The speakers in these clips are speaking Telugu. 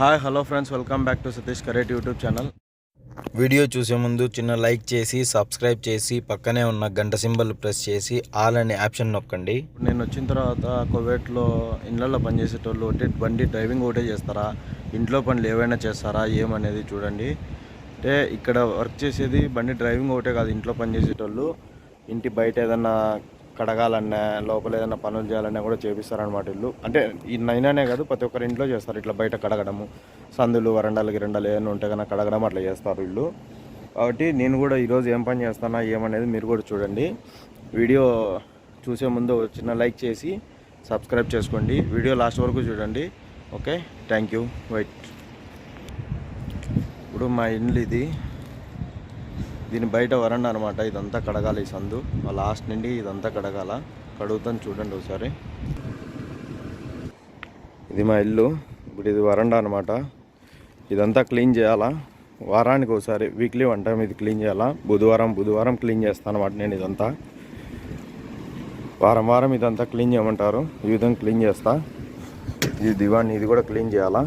Hi hello friends welcome back to Satish కరేట్ YouTube channel video చూసే ముందు చిన్న లైక్ చేసి సబ్స్క్రైబ్ చేసి పక్కనే ఉన్న గంట సింబల్ ప్రెస్ చేసి ఆల్ అనే ఆప్షన్ నొక్కండి. నేను వచ్చిన తర్వాత కువైట్లో ఇళ్ళల్లో పనిచేసేటోళ్ళు ఒకటి బండి డ్రైవింగ్ ఒకటే చేస్తారా? ఇంట్లో పనులు ఏవైనా చేస్తారా? ఏమనేది చూడండి. అంటే ఇక్కడ వర్క్ చేసేది బండి డ్రైవింగ్ ఒకటే కాదు ఇంట్లో పని చేసేటోళ్ళు. ఇంటి బయట ఏదన్నా కడగాలన్నా లోపల ఏదైనా పనులు చేయాలన్నా కూడా చేపిస్తారనమాట ఇల్లు. అంటే ఈ నైనానే కాదు ప్రతి ఒక్కరి ఇంట్లో చేస్తారు. ఇట్లా బయట కడగడము సందులు వరండాలు గిరండాలు ఏమైనా ఉంటే కన్నా కడగడం అట్లా చేస్తారు ఇల్లు. కాబట్టి నేను కూడా ఈరోజు ఏం పని చేస్తానా ఏమనేది మీరు కూడా చూడండి. వీడియో చూసే ముందు చిన్న లైక్ చేసి సబ్స్క్రైబ్ చేసుకోండి. వీడియో లాస్ట్ వరకు చూడండి. ఓకే? Thank you. వెయిట్. ఇప్పుడు మా ఇల్లు ఇది. దీని బయట వరండా అనమాట ఇదంతా కడగాలి ఈ సందు. లాస్ట్ నుండి ఇదంతా కడగాల. కడుగుతాను చూడండి ఒకసారి. ఇది మా ఇల్లు. ఇప్పుడు ఇది వరండా అనమాట ఇదంతా క్లీన్ చేయాలా? వారానికి ఒకసారి వీక్లీ వన్ టైం ఇది క్లీన్ చేయాలా? బుధవారం బుధవారం క్లీన్ చేస్తాను అనమాట నేను ఇదంతా. వారం వారం ఇదంతా క్లీన్ చేయమంటారు. ఈ విధంగా క్లీన్ చేస్తా. ఇది దివాన్ ఇది కూడా క్లీన్ చేయాలా?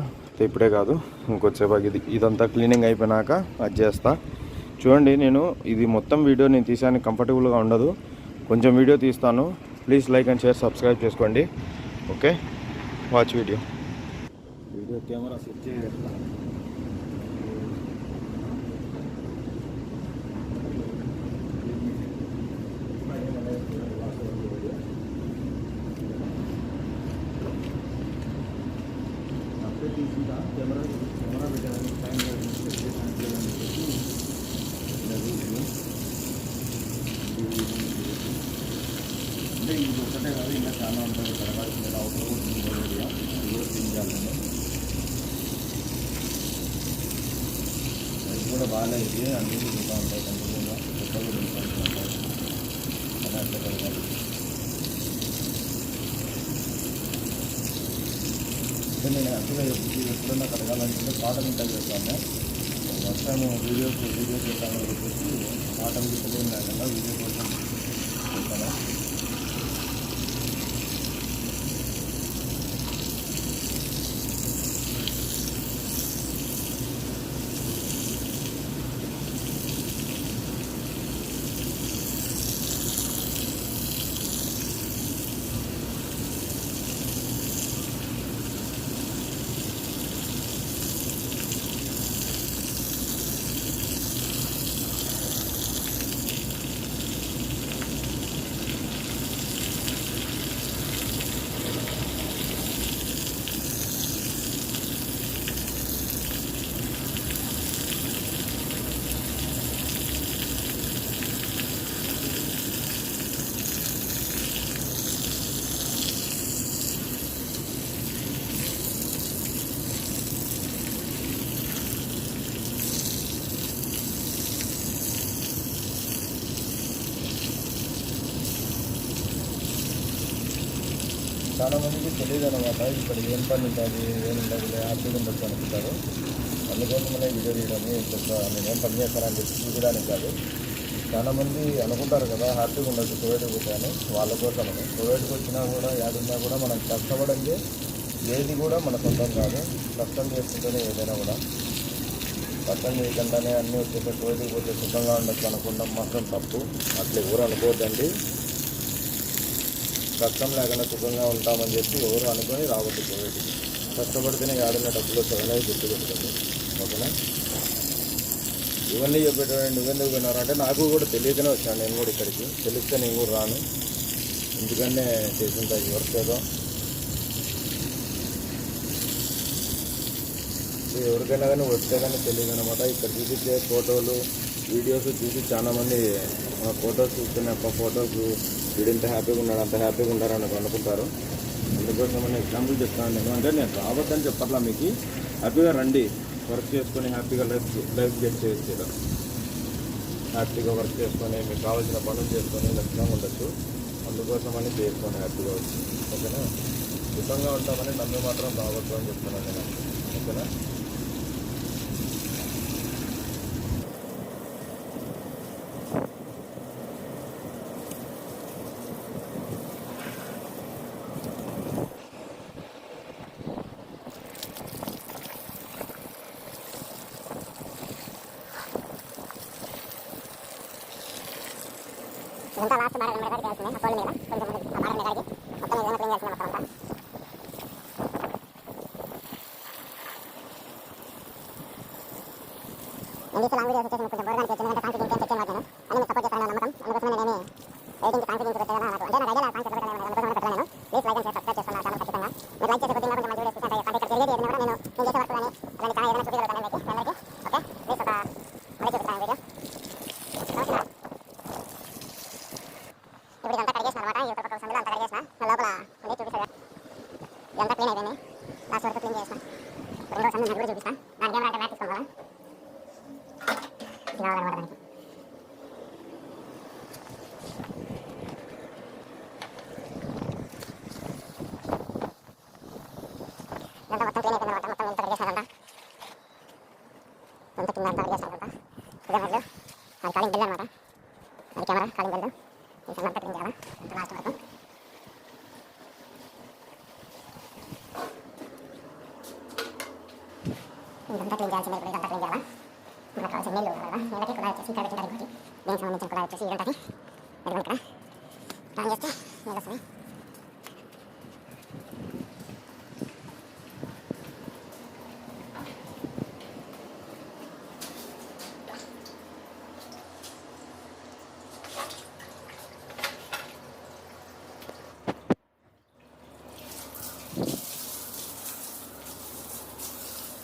ఇప్పుడే కాదు ఇంకొచ్చేపాకి ఇది. ఇదంతా క్లీనింగ్ అయిపోయినాక అది చేస్తా. చూడండి నేను ఇది మొత్తం వీడియో నేను తీసానికి కంఫర్టబుల్గా ఉండదు. కొంచెం వీడియో తీస్తాను. Please like and share subscribe చేసుకోండి. Okay? Watch video. Video camera set చేయాలి కెమెరా కెమెరా పెట్టడానికి టైం అంటే ఇది ఒకటే కాదు ఇంకా చాలా ఉంటుంది కడగాల్సిన అవసరం ఉంటుంది ఏరియా అది కూడా క్లీన్ చేయాలండి అది కూడా బాగాలేదు అన్నీ తిరుగుతూ ఉంటాయి. కంటిన్యూగా కొత్తగా తిరుగుతూ ఉంటాయి. అలా అట్లా కడగాలి అంటే నేను యాక్చువల్గా ఎప్పుడు ఎప్పుడన్నా కడగాలనుకుంటే కాటన్ ఉంటాయి చేస్తాను. ఫస్ట్ టైం వీడియోస్ వీడియోస్ చేస్తాను చెప్పేసి కాటన్ తెలియదు లేకుండా వీడియో కోసం చేస్తాను. చాలా మందికి తెలియదు అనమాట ఇక్కడ ఏం పని ఉంటుంది ఏం ఉండదు హ్యాపీగా ఉండొచ్చు అనుకుంటారు. అందుకోసమనే వీడియో తీయడం నేను ఏం పని చేస్తానని చెప్పి చూపించడానికి కాదు. చాలామంది అనుకుంటారు కదా హ్యాపీగా ఉండొచ్చు కోవిడ్కి పోతాను వాళ్ళ కోసం కోవిడ్కి వచ్చినా కూడా యాడున్నా కూడా మనం కష్టపడండి ఏది కూడా మన సొంతం కాదు. కష్టం చేసుకుంటేనే ఏదైనా కూడా. కష్టం చేయకుండానే అన్నీ వచ్చేసి కోవిడ్కి పోతే సుఖంగా ఉండొచ్చు అనుకుంటాం మాత్రం తప్పు. అట్లా ఎవరు అనుకోవద్దండి. కష్టం లేకుండా సుఖంగా ఉంటామని చెప్పి ఎవరు అనుకొని రావద్దు కోవిడ్కి కష్టపడితేనే ఆడిన డబ్బులు వస్తాయనేది గుర్తుపెట్టుకోండి ఓకేనా? ఇవన్నీ చెప్పేటండి ఇవన్నీ విన్నారంటే నాకు కూడా తెలియకనే వచ్చాను నేను కూడా ఇక్కడికి. తెలిస్తే నేను కూడా రాను. ఎందుకంటే చేసింత వర్క్ ఏదో. ఎవరికైనా కానీ వస్తే కానీ తెలియదు అనమాట ఇక్కడ చూపించే ఫోటోలు వీడియోస్ చూసి చాలామంది ఫొటోస్ చూస్తున్న ఫొటోస్ వీడింత హ్యాపీగా ఉన్నాడు అంత హ్యాపీగా ఉన్నాడు అని అనుకుంటారు. అందుకోసం నేను ఎగ్జాంపుల్ చెప్తాను నేను అంటే నేను రావద్దని చెప్పట్లా మీకు. హ్యాపీగా రండి. వర్క్ చేసుకొని హ్యాపీగా లైఫ్ లైఫ్ గెట్ చేయొచ్చు ఇలా హ్యాపీగా వర్క్ చేసుకొని మీకు కావాల్సిన పనులు చేసుకొని లక్ష్యంగా ఉండొచ్చు. అందుకోసమని చేసుకొని హ్యాపీగా వచ్చి. ఓకేనా? సుఖంగా ఉంటామని నమ్మి మాత్రం రావద్దు అని చెప్తున్నాను నేను. ఓకేనా? ఇదంతా లాస్ట్ బాగా రెండు కాడికి వేయాల్సిందే ఆ కోళ్ళ మీద కొంచెం ముందుకి ఆ బాగా మీద కాడికి మొత్తం ఏదైనా క్లీన్ చేయాల్సిందే మొత్తం అంతా నేను తీసే లాంగ్ వీడియోస్ వచ్చేసి కొంచెం బోర్గానికి వచ్చింది అంటే కాంక్రీట్ ఇంకేం తెచ్చాను నేను అని మీకు సపోర్ట్ చేస్తాను నమ్మకం అందుకోసమే నేనేమి రేటింగ్ కాంక్రీట్ ఇంటి పెట్టాను నాకు అంటే నాకు ఐడియా కాంక్రీట్ పెట్టాను అందుకోసమే పెట్టాను నేను ప్లీజ్ లైక్ అండ్ సబ్స్క్రైబ్ చేస్తాను ఛానల్ ఖచ్చితంగా మీరు లైక్ చేసే కొద్దిగా కొంచెం మంచి వీడియోస్ అంటే ఇక్కడ జరిగేది ఏదైనా కూడా నేను నేను చేసే వర్క్ కానీ అలాంటి చాలా ఏదైనా చూపించగలుగుతాను మీకు మీ అందరికీ ఓకే ప్లీజ్ ఒక మళ్ళీ చూపిస్తాను వీడియో ఓకేనా ఇప్పుడు ఇదంతా కడిగేసిన అనమాట ఈ యొక్క పక్క సందులో అంతా కడిగేసిన లోపల ఉంది చూపిస్తాను ఇదంతా క్లీన్ అయిపోయింది లాస్ట్ వరకు క్లీన్ చేసిన ఇప్పుడు ఇంకో సందు నాకు కూడా చూపిస్తాను దానికి ఏమైనా మ్యాట్ తీసుకోవాలి ఇది కావాలన్నమాట దానికి ఇదంతా మొత్తం క్లీన్ అయిపోయింది అనమాట మొత్తం ఇంత కడిగేసినారంతా అంత కింద అంతా కడిగేసినారంతా ఇదే మరియు అది కాలింగ్ బిల్ అనమాట అది కెమెరా కాలింగ్ బిల్ ఈ సన్న అంతా క్లీన్ చేయాలా లాస్ట్ వరకు ఇదంతా క్లీన్ చేయాల్సిందే ఇప్పుడు ఇదంతా క్లీన్ చేయాలా మనకు కావాల్సిన నీళ్ళు కదా నీళ్ళకి కుళాయి వచ్చేసి ఇక్కడ పెట్టిన ఇంకోటి దీనికి సంబంధించిన కుళాయి వచ్చేసి ఇదంతా ఇది ఇక్కడ ఆన్ చేస్తే నీళ్ళు వస్తాయి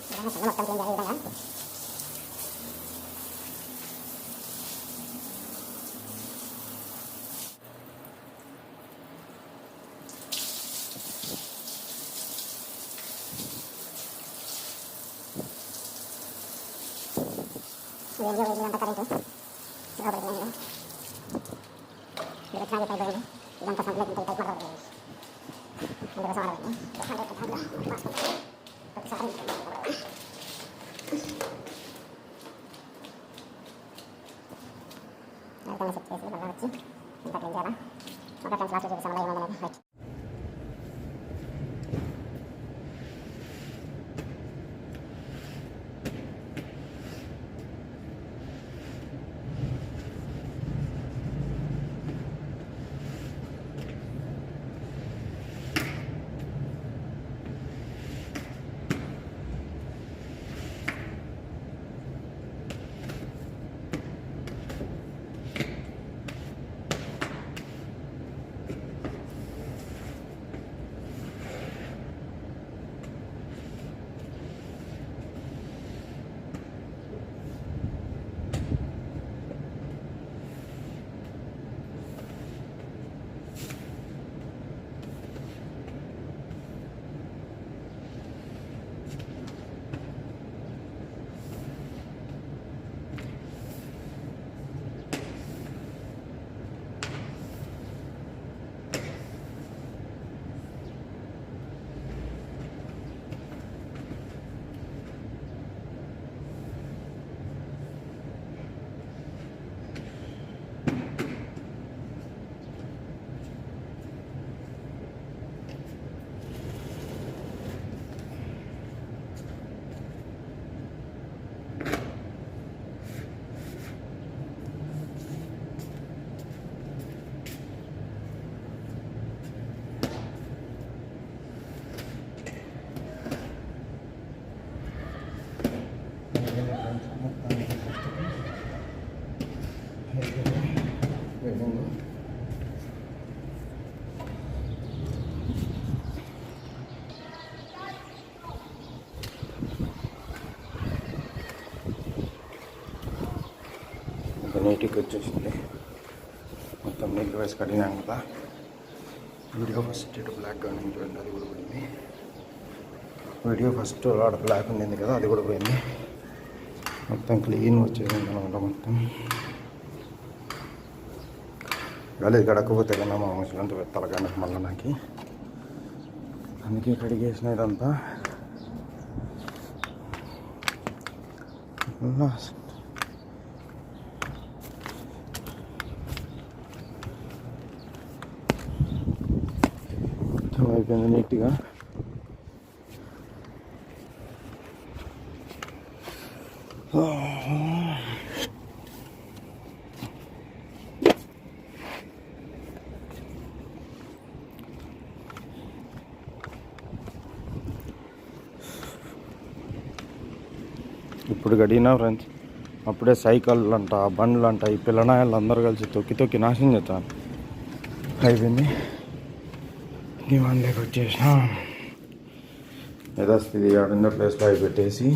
ఇదంతా మొత్తం క్లీన్ చేయాలి ఈ విధంగా వేడిగా వేడిగా కరెంటు లోపలికి నేను ఇది వచ్చినా పైపు పోయింది ఇదంతా సంపలేకి ఇంత టైప్ మాట్లాడుతుంది అందుకోసం ఆడబెట్టి ఒకసారి అర్థం సెట్ చేసి మళ్ళీ వచ్చి ఇంత క్లీన్ చేయాలా ఒక ఫ్రెండ్స్ లాస్ట్ చూపిస్తాం మళ్ళీ ఏమైందనేది రైట్ ఇంకా నీటికి వచ్చేసింది. మొత్తం నీళ్ళు వేసి కడిగినాం కదా. వీడియో ఫస్ట్ ఇటు బ్లాక్గా ఉంది చూడండి అది కూడా పోయింది. వీడియో ఫస్ట్ ఆడ బ్లాక్ ఉండింది కదా అది కూడా పోయింది. మొత్తం క్లీన్ వచ్చేసింది అనమాట మొత్తం. గలీజ్ గడకపోతే కన్నా మా ముసలంతా తలకాయ మళ్ళీ నాకు. అందుకే కడిగేసిన ఇదంతా. మొత్తం అయిపోయింది నీట్గా. Oh. ఇప్పుడు గడిగినా ఫ్రెండ్స్. అప్పుడే సైకిల్ అంట బండ్లు అంట ఈ పిల్లనాయలు అందరూ కలిసి తొక్కి తొక్కి నాశనం చేస్తాను అయిపోయింది. దివాన్లోకి వచ్చేసిన. యథాస్థితి ఆడున్న ప్లేస్లో అవి పెట్టేసి.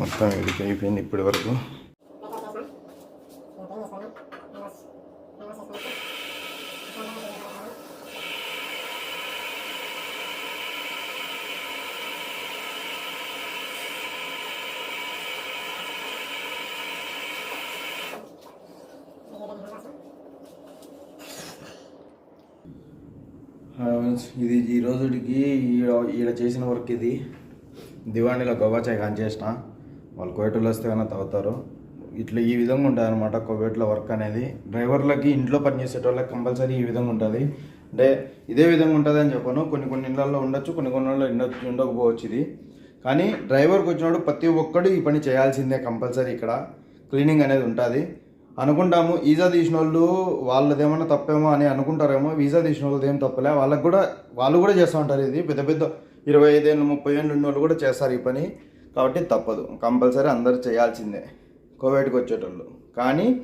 మొత్తం ఇడికి అయిపోయింది ఇప్పటి వరకు. ఇది ఈ రోజుకి ఈడ చేసిన వర్క్ ఇది. దివాణిలో గవ్వచాయ్ కాన్ చేసిన. వాళ్ళు కోయటలు వస్తే కన్నా తాగుతారు ఇట్లా ఈ విధంగా ఉంటుంది అనమాట కోవేట్లో వర్క్ అనేది. డ్రైవర్లకి ఇంట్లో పనిచేసేటోళ్ళకి కంపల్సరీ ఈ విధంగా ఉంటుంది. అంటే ఇదే విధంగా ఉంటుంది అని చెప్పాను. కొన్ని కొన్ని ఇళ్ళల్లో ఉండొచ్చు కొన్ని కొన్ని ఇళ్ళలో ఉండొచ్చు ఉండకపోవచ్చు ఇది. కానీ డ్రైవర్కి వచ్చినప్పుడు ప్రతి ఒక్కడు ఈ పని చేయాల్సిందే కంపల్సరీ ఇక్కడ. క్లీనింగ్ అనేది ఉంటుంది. అనుకుంటాము వీసా తీసిన వాళ్ళు వాళ్ళదేమన్నా తప్పేమో అని అనుకుంటారేమో వీసా తీసిన వాళ్ళది ఏం తప్పలే. వాళ్ళకి కూడా వాళ్ళు కూడా చేస్తూ ఉంటారు ఇది. పెద్ద పెద్ద ఇరవై ఐదేళ్ళు ముప్పై ఏళ్ళు ఉన్న వాళ్ళు కూడా చేస్తారు ఈ పని. కాబట్టి తప్పదు. కంపల్సరీ అందరూ చేయాల్సిందే కోవిడ్కి వచ్చేటోళ్ళు. కానీ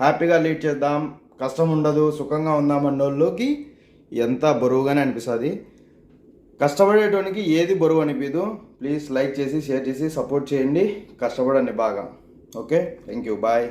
హ్యాపీగా లీడ్ చేద్దాం కష్టం ఉండదు సుఖంగా ఉందాం అన్నోళ్ళకి ఎంత బరువుగానే అనిపిస్తుంది. కష్టపడేటోనికి ఏది బరువు అనిపించదు ప్లీజ్ లైక్ చేసి షేర్ చేసి సపోర్ట్ చేయండి. కష్టపడండి బాగా. ఓకే? Thank you bye.